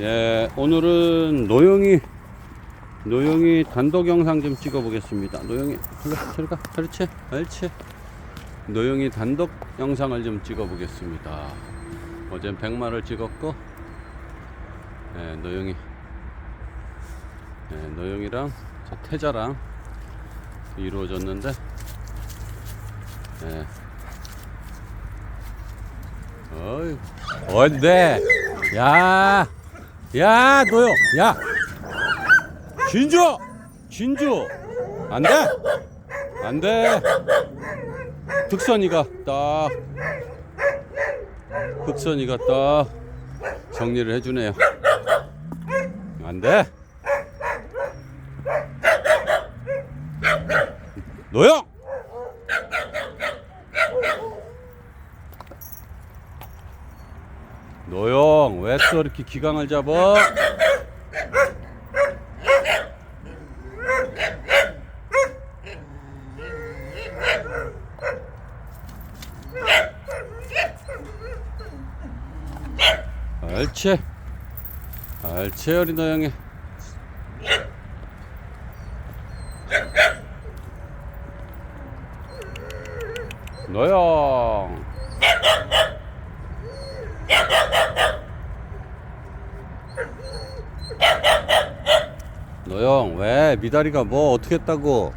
예, 오늘은 노영이 노영이 단독 영상 좀 찍어 보겠습니다. 노영이 들어가 들어가 그렇지 그렇지 노영이 단독 영상을 좀 찍어 보겠습니다. 어젠 백마를 찍었고 예, 노영이 예, 노영이랑 저 태자랑 이루어졌는데 예. 어이 어인데 야 야, 너요. 야. 진주. 진주. 안 돼. 안 돼. 흑선이가 딱 흑선이가 딱 정리를 해 주네요. 안 돼. 노영. 왜또 이렇게 기강을 잡아? 옳지 옳지 어린 노영이 노영 노영 왜 미다리가 뭐 어떻게 했다고?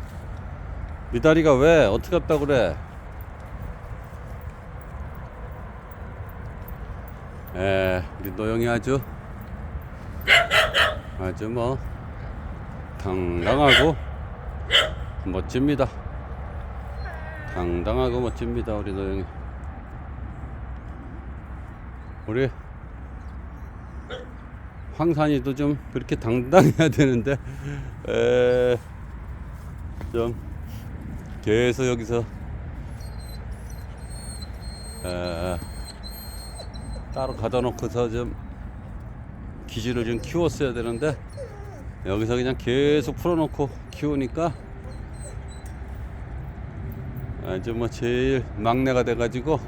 미다리가 왜 어떻게 했다고 그래? 에 우리 노영이 아주 아주 뭐 당당하고 멋집니다. 당당하고 멋집니다 우리 노영이. 우리 황산이도 좀 그렇게 당당해야 되는데 에, 좀 계속 여기서 에, 따로 가다 놓고서 좀 기질을 좀 키웠어야 되는데 여기서 그냥 계속 풀어놓고 키우니까 아주 뭐 제일 막내가 돼가지고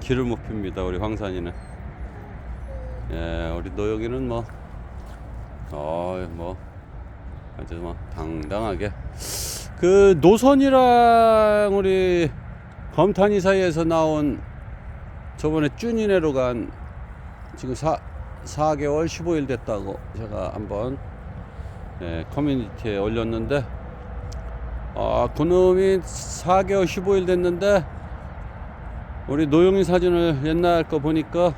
길을 못 핍니다 우리 황산이는. 예, 우리 노영이는 뭐, 어, 뭐, 아주 뭐, 당당하게. 그, 노선이랑 우리 검탄이 사이에서 나온 저번에 쭈니네로 간 지금 4, 4개월 15일 됐다고 제가 한번 예, 커뮤니티에 올렸는데, 아, 그놈이 4개월 15일 됐는데, 우리 노영이 사진을 옛날 거 보니까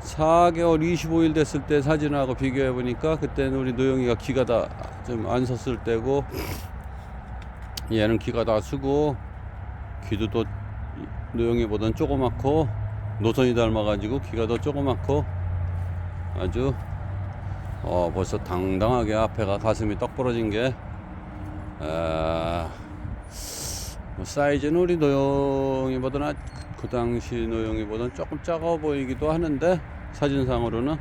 4개월 25일 됐을 때 사진하고 비교해 보니까 그때는 우리 노영이가 기가 다 좀 안 섰을 때고 얘는 기가 다 쓰고 귀도 또 노영이보단 조그맣고 노선이 닮아가지고 귀가 더 조그맣고 아주 어 벌써 당당하게 앞에가 가슴이 떡 부러진 게 아, 뭐 사이즈는 우리 노영이보다는 그 당시 노영이보다는 조금 작아 보이기도 하는데 사진상으로는 에,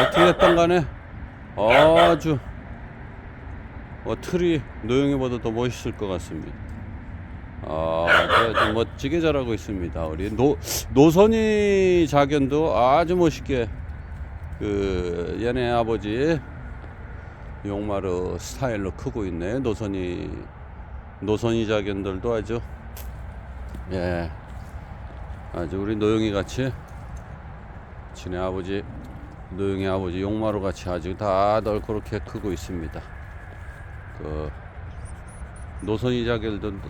어떻게 됐든 간에 아주 어, 틀이 노영이보다 더 멋있을 것 같습니다. 아, 아주 멋지게 자라고 있습니다. 우리 노 노선이 자견도 아주 멋있게 그 얘네 아버지 용마르 스타일로 크고 있네. 노선이 노선이 자견들도 아주 예 아주 우리 노영이 같이 지네 아버지 노영이 아버지 용마루 같이 아주 다 널그렇게 크고 있습니다. 그 노선이 자견들도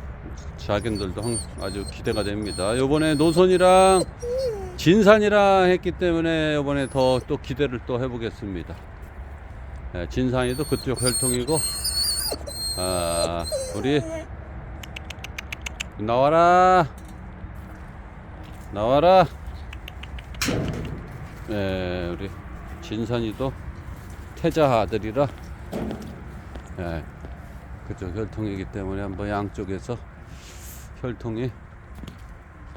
자견들도 항- 아주 기대가 됩니다. 요번에 노선이랑 진산이랑 했기 때문에 요번에 더 또 기대를 또 해보겠습니다. 예, 진산이도 그쪽 혈통이고 아 우리 나와라 나와라. 예 우리 진산이도 태자 아들이라. 예 그쪽 혈통이기 때문에 한번 양쪽에서 혈통이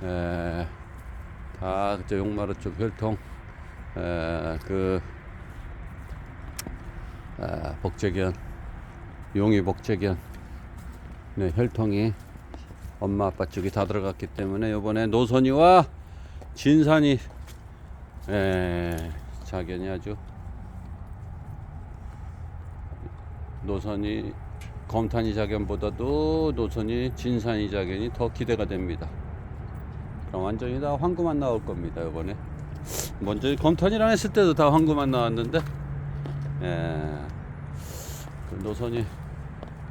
예, 다 그쪽 용마루 쪽 혈통 예, 그 아, 복제견 용이 복제견 네, 혈통이 엄마 아빠 쪽이 다 들어갔기 때문에 이번에 노선이와 진산이 에, 자견이 아주 노선이 검탄이 자견보다도 노선이 진산이 자견이 더 기대가 됩니다. 그럼 완전히 다 황금만 나올 겁니다 이번에. 먼저 검탄이랑 했을 때도 다 황금만 나왔는데, 에, 그 노선이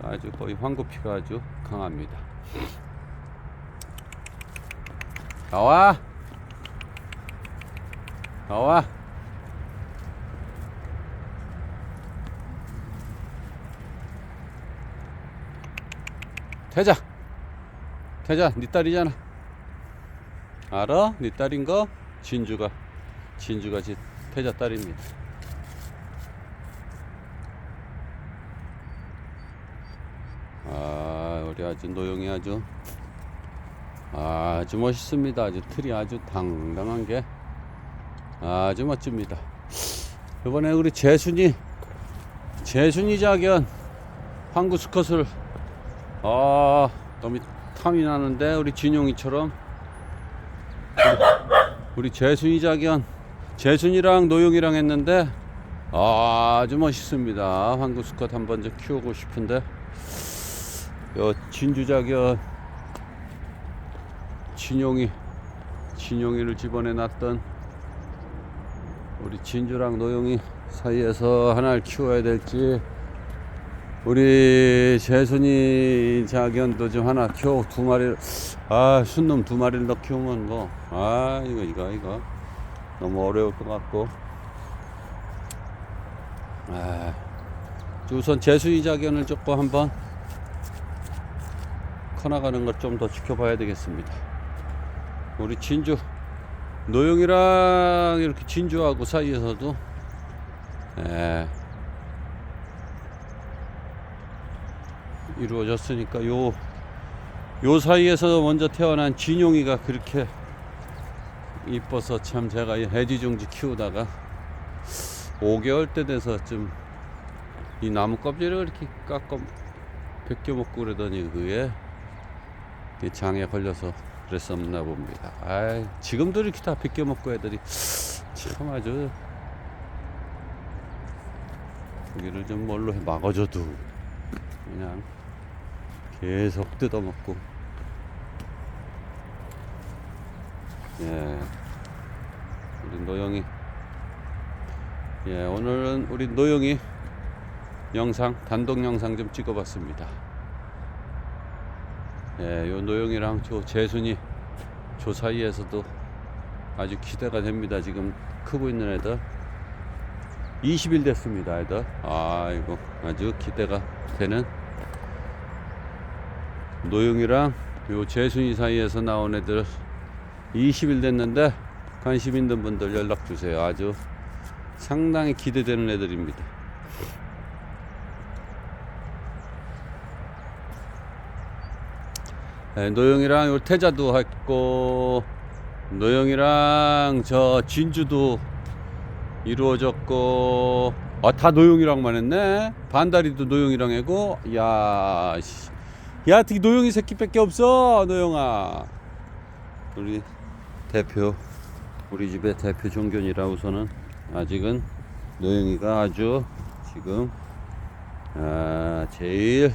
아주 거의 황구피가 아주 강합니다. 나와! 나와! 태자! 태자, 네 딸이잖아. 알아? 네 딸인 거? 진주가. 진주가 지 태자 딸입니다. 아, 우리 아주 노용이 아주 아주 멋있습니다. 아주 틀이 아주 당당한 게 아주 멋집니다. 이번에 우리 재순이 재순이 자견 황구 스컷을 아 너무 탐이 나는데 우리 진용이처럼 우리, 재순이 자견 재순이랑 노용이랑 했는데 아주 멋있습니다. 황구 스컷 한번 좀 키우고 싶은데 요 진주 자견 진용이 진용이를 집어내 놨던 우리 진주랑 노용이 사이에서 하나를 키워야 될지 우리 재순이 자견도 좀 하나 키워 두 마리를 아 순놈 두 마리를 더 키우면 뭐 아 이거 이거 이거 너무 어려울 것 같고 아 우선 재순이 자견을 조금 한번 커나가는 것 좀 더 지켜봐야 되겠습니다. 우리 진주 노영이랑 이렇게 진주하고 사이에서도 에, 이루어졌으니까 요, 요 사이에서 먼저 태어난 진용이가 그렇게 이뻐서 참 제가 이 해지중지 키우다가 5개월 때 돼서 좀 이 나무 껍질을 이렇게 깎아 벗겨 먹고 그러더니 그게 이 장에 걸려서 그랬었나 봅니다. 아, 지금도 이렇게 다 벗겨 먹고 애들이 참 아주 고기를 좀 뭘로 해 막아줘도 그냥 계속 뜯어먹고 예 우리 노영이 예 오늘은 우리 노영이 영상 단독 영상 좀 찍어봤습니다. 예, 요 노영이랑 저 재순이 저 사이에서도 아주 기대가 됩니다. 지금 크고 있는 애들 20일 됐습니다. 애들 아이고 아주 기대가 되는 노영이랑 요 재순이 사이에서 나온 애들 20일 됐는데 관심 있는 분들 연락 주세요. 아주 상당히 기대되는 애들입니다. 노영이랑 요 태자도 했고 노영이랑 저 진주도 이루어졌고 아 다 노영이랑만 했네 반다리도 노영이랑 하고 야, 씨. 야 어떻게 노영이 새끼밖에 없어 노영아 우리 대표 우리 집의 대표 종견이라 우선은 아직은 노영이가 아주 지금 아 제일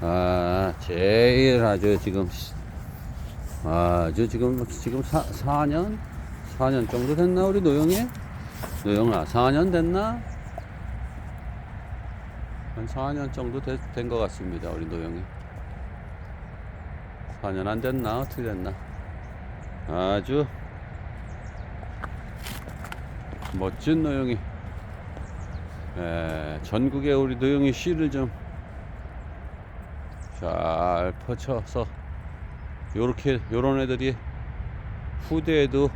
아, 제일 아주 지금, 아주 지금, 지금 사, 4년? 4년 정도 됐나, 우리 노영이? 노영아, 4년 됐나? 한 4년 정도 된 것 같습니다, 우리 노영이. 4년 안 됐나? 어떻게 됐나? 아주 멋진 노영이. 에, 전국에 우리 노영이 씨를 좀 잘 퍼쳐서 요렇게 요런 애들이 후대에도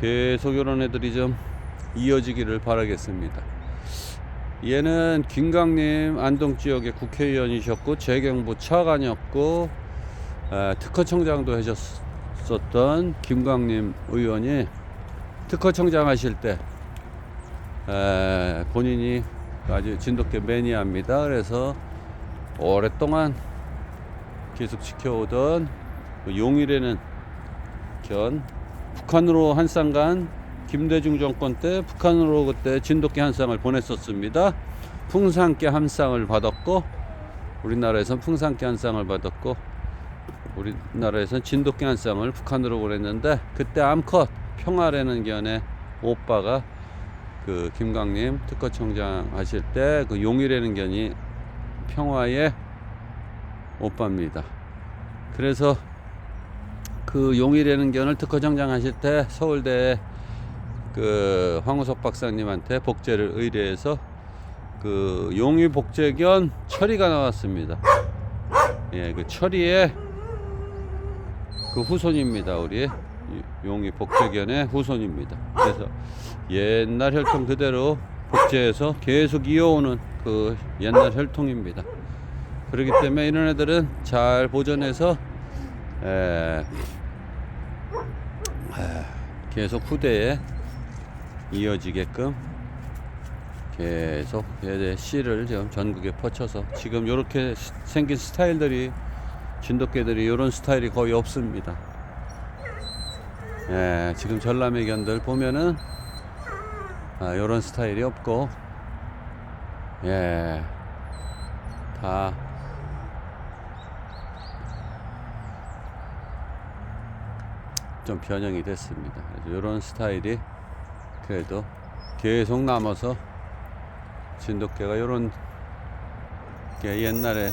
계속 요런 애들이 좀 이어지기를 바라겠습니다. 얘는 김강림 안동 지역의 국회의원이셨고 재경부 차관이었고 에, 특허청장도 하셨었던 김강림 의원이 특허청장 하실 때 에, 본인이 아주 진돗개 매니아입니다. 그래서 오랫동안 계속 지켜오던 그 용이라는 견 북한으로 한 쌍간 김대중 정권 때 북한으로 그때 진돗개 한 쌍을 보냈었습니다. 풍산개 한 쌍을 받았고 우리나라에선 풍산개 한 쌍을 받았고 우리나라에선 진돗개 한 쌍을 북한으로 보냈는데 그때 암컷 평화라는 견의 오빠가 그 김광림 특허청장 하실 때 그 용이라는 견이 평화의 오빠입니다. 그래서 그 용이라는 견을 특허청장 하실 때 서울대 그 황우석 박사님한테 복제를 의뢰해서 그 용이 복제견 철이가 나왔습니다. 예, 그 철이의 그 후손입니다. 우리 용이 복제견의 후손입니다. 그래서 옛날 혈통 그대로 복제해서 계속 이어오는 그 옛날 혈통입니다. 그렇기 때문에 이런 애들은 잘 보존해서 에, 에, 계속 후대에 이어지게끔 계속 얘의 씨를 지금 전국에 퍼쳐서 지금 이렇게 생긴 스타일들이 진돗개들이 이런 스타일이 거의 없습니다. 예, 지금 전람의 견들 보면은 아, 이런 스타일이 없고 예, 다 좀 변형이 됐습니다. 이런 스타일이 그래도 계속 남아서 진돗개가 이런 게 옛날에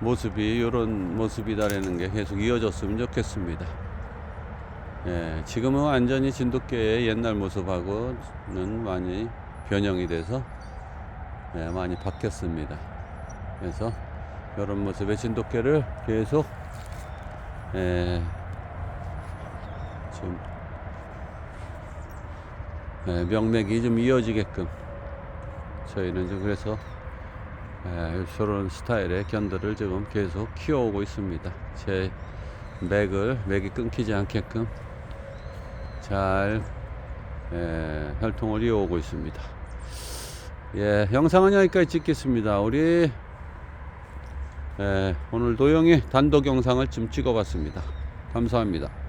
모습이 이런 모습이다라는 게 계속 이어졌으면 좋겠습니다. 예, 지금은 완전히 진돗개의 옛날 모습하고는 많이 변형이 돼서 예, 많이 바뀌었습니다. 그래서 이런 모습의 진돗개를 계속 예, 좀 예, 명맥이 좀 이어지게끔 저희는 좀 그래서 예, 저런 스타일의 견들을 지금 계속 키워오고 있습니다. 제 맥을 맥이 끊기지 않게끔 잘 예, 혈통을 이어오고 있습니다. 예, 영상은 여기까지 찍겠습니다. 우리 예, 오늘 도영이 단독 영상을 좀 찍어봤습니다. 감사합니다.